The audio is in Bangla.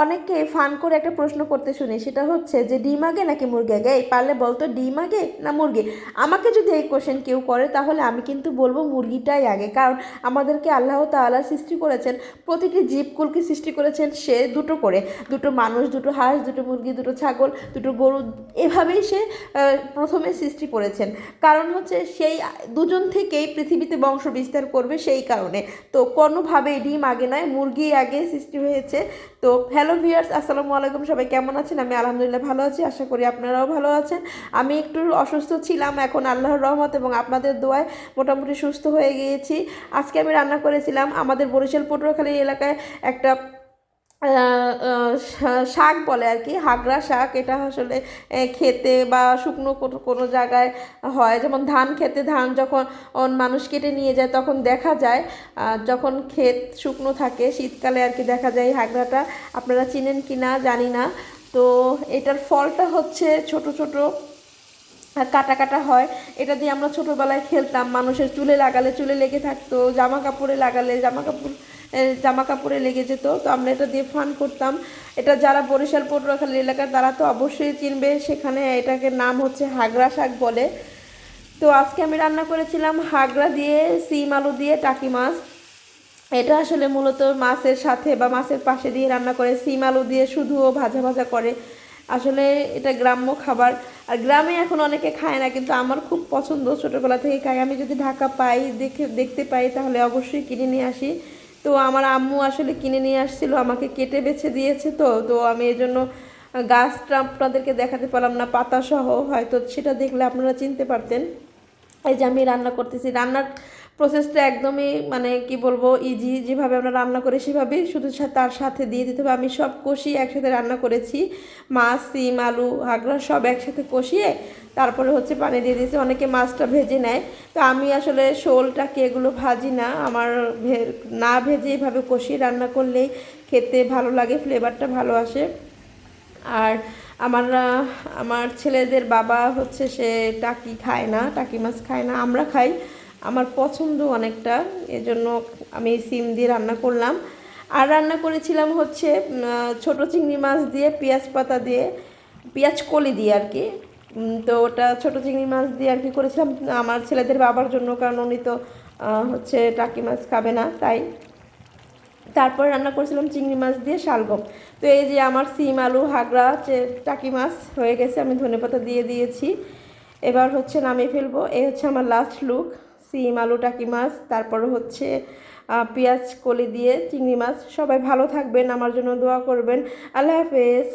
অনেককে ফান করে একটা প্রশ্ন করতে শুনি, সেটা হচ্ছে যে ডিম আগে নাকি মুরগি আগে? এই পারলে বলতো ডিম আগে না মুরগি? আমাকে যদি এই কোশ্চেন কেউ করে, তাহলে আমি কিন্তু বলব মুরগিটাই আগে। কারণ আমাদেরকে আল্লাহ তাআলা সৃষ্টি করেছেন, প্রতিটি জীবকুলকে সৃষ্টি করেছেন সে দুটো করে। দুটো মানুষ, দুটো হাঁস, দুটো মুরগি, দুটো ছাগল, দুটো গরু, এভাবেই সে প্রথমে সৃষ্টি করেছেন। কারণ হচ্ছে সেই দুজন থেকেই পৃথিবীতে বংশ বিস্তার করবে সেই কারণে। তো কোনোভাবেই ডিম আগে নয় মুরগি আগে সৃষ্টি হয়েছে। তো হ্যালো ভিউয়ার্স, আসসালামু আলাইকুম। সবাই কেমন আছেন? আমি আলহামদুলিল্লাহ ভালো আছি। আশা করি আপনারাও ভালো আছেন। আমি একটু অসুস্থ ছিলাম, এখন আল্লাহর রহমত এবং আপনাদের দোয়ায় মোটামুটি সুস্থ হয়ে গিয়েছি। আজকে আমি রান্না করেছিলাম আমাদের বরিশাল পটুয়াখালী এলাকায় একটা শাক বলে আর কি, হাগরা শাক, এটা আসলে খেতে বা শুকনো কোনো কোনো জায়গায় হয়। যেমন ধান খেতে, ধান যখন মানুষ কেটে নিয়ে যায় তখন দেখা যায় যখন ক্ষেত শুকনো থাকে, শীতকালে আর কি দেখা যায় হাগরাটা। আপনারা চিনেন কি না জানি না। তো এটার ফলটা হচ্ছে ছোট ছোট কাটা কাটা হয়। এটা দিয়ে আমরা ছোটোবেলায় খেলতাম। মানুষের চুলে লাগালে চুলে লেগে থাকতো, জামা কাপড়ে লাগালে জামা কাপড় জামা কাপড়ে লেগে যেত। তো আমরা এটা দিয়ে ফান করতাম। এটা যারা বরিশাল, পটুয়াখালী এলাকার, তারা তো অবশ্যই চিনবে সেখানে এটাকে নাম হচ্ছে হাগরা শাক বলে। তো আজকে আমি রান্না করেছিলাম হাগরা দিয়ে সিম আলু দিয়ে টাকি মাছ। এটা আসলে মূলত মাছের সাথে বা মাছের পাশে দিয়ে রান্না করে। সিম আলু দিয়ে শুধুও ভাজা ভাজা করে। আসলে এটা গ্রাম্য খাবার। আর গ্রামে এখন অনেকে খায় না, কিন্তু আমার খুব পছন্দ ছোটোবেলা থেকে খাই আমি যদি ঢাকা পাই, দেখে, দেখতে পাই, তাহলে অবশ্যই কিনে নিয়ে আসি। তো আমার আম্মু আসলে কিনে নিয়ে আসছিল, আমাকে কেটে বেছে দিয়েছে তো। তো আমি এই জন্য গাছটা আপনাদেরকে দেখাতে পারলাম না, পাতাসহ হয়তো সেটা দেখলে আপনারা চিনতে পারতেন। এই যে আমি রান্না করতেছি, রান্নার প্রসেসটা একদমই মানে কি বলব ইজি যেভাবে আমরা রান্না করি সেভাবেই শুধু তার সাথে দিয়ে দিতে হবে। আমি সব কষিয়ে একসাথে রান্না করেছি। মাছ, সিম, আলু, হাগরা সব একসাথে কষিয়ে তারপরে হচ্ছে পানি দিয়ে দিয়েছি। অনেকে মাছটা ভেজে নেয়। তো আমি আসলে শোলটাকে এগুলো ভাজি না। আমার না ভেজে এভাবে কষিয়ে রান্না করলেই খেতে ভালো লাগে ফ্লেভারটা ভালো আসে। আর আমার আমার ছেলেদের বাবা হচ্ছে সে টাকি খায় না, টাকি মাছ খায় না, আমরা খাই। আমার পছন্দ অনেকটা, এজন্য আমি সিম দিয়ে রান্না করলাম। আর রান্না করেছিলাম হচ্ছে ছোট চিংড়ি মাছ দিয়ে, পেঁয়াজ পাতা দিয়ে, পেঁয়াজ কলি দিয়ে আর কি। তো ওটা ছোট চিংড়ি মাছ দিয়ে আর কি করেছিলাম। আমার ছেলেদের বাবার জন্য, কারণ উনি তো হচ্ছে টাকি মাছ খাবে না, তাই তারপর রান্না করেছিলাম চিংড়ি মাছ দিয়ে শালগম। তো এই যে আমার সিম, আলু, হাগড়া টাকি মাছ হয়ে গেছে, আমি ধনেপাতা দিয়ে দিয়েছি। এবার হচ্ছে নামিয়ে ফেলব। এই হচ্ছে আমার লাস্ট লুক সিম, আলু, টাকি মাছ, তারপর হচ্ছে পেঁয়াজ, কলি দিয়ে চিংড়ি মাছ। সবাই ভালো থাকবেন, আমার জন্য দোয়া করবেন। আল্লাহ হাফেজ।